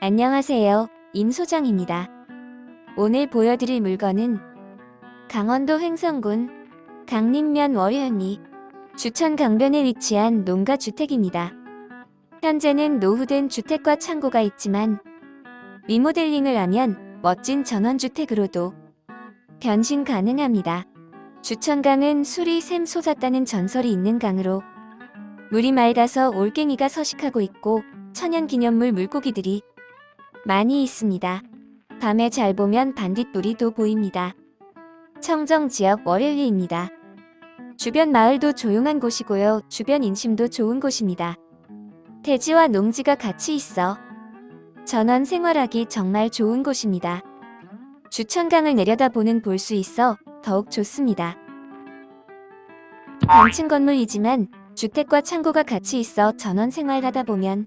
안녕하세요. 임 소장입니다. 오늘 보여드릴 물건은 강원도 횡성군 강림면 월현리 주천 강변에 위치한 농가 주택입니다. 현재는 노후된 주택과 창고가 있지만 리모델링을 하면 멋진 전원주택으로도 변신 가능합니다. 주천강은 술이 샘 솟았다는 전설이 있는 강으로 물이 맑아서 올갱이가 서식하고 있고 천연기념물 물고기들이 많이 있습니다. 밤에 잘 보면 반딧불이도 보입니다. 청정 지역 월일리입니다. 주변 마을도 조용한 곳이고요. 주변 인심도 좋은 곳입니다. 대지와 농지가 같이 있어 전원 생활하기 정말 좋은 곳입니다. 주천강을 내려다보는 볼 수 있어 더욱 좋습니다. 단층 건물이지만 주택과 창고가 같이 있어 전원 생활하다 보면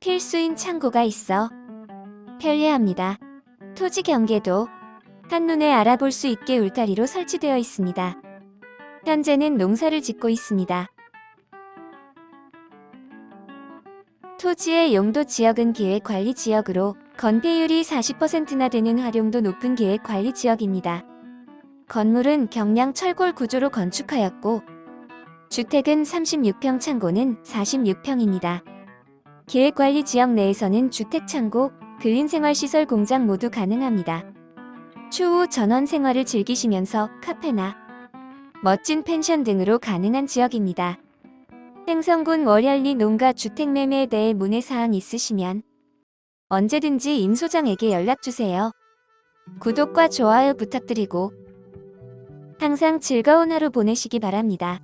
필수인 창고가 있어 편리합니다. 토지 경계도 한눈에 알아볼 수 있게 울타리로 설치되어 있습니다. 현재는 농사를 짓고 있습니다. 토지의 용도 지역은 계획관리 지역으로 건폐율이 40%나 되는 활용도 높은 계획관리 지역입니다. 건물은 경량 철골 구조로 건축하였고 주택은 36평 창고는 46평입니다. 계획관리 지역 내에서는 주택 창고, 근린생활시설 공장 모두 가능합니다. 추후 전원 생활을 즐기시면서 카페나 멋진 펜션 등으로 가능한 지역입니다. 행성군 월열리 농가 주택 매매에 대해 문의사항 있으시면 언제든지 임 소장에게 연락주세요. 구독과 좋아요 부탁드리고 항상 즐거운 하루 보내시기 바랍니다.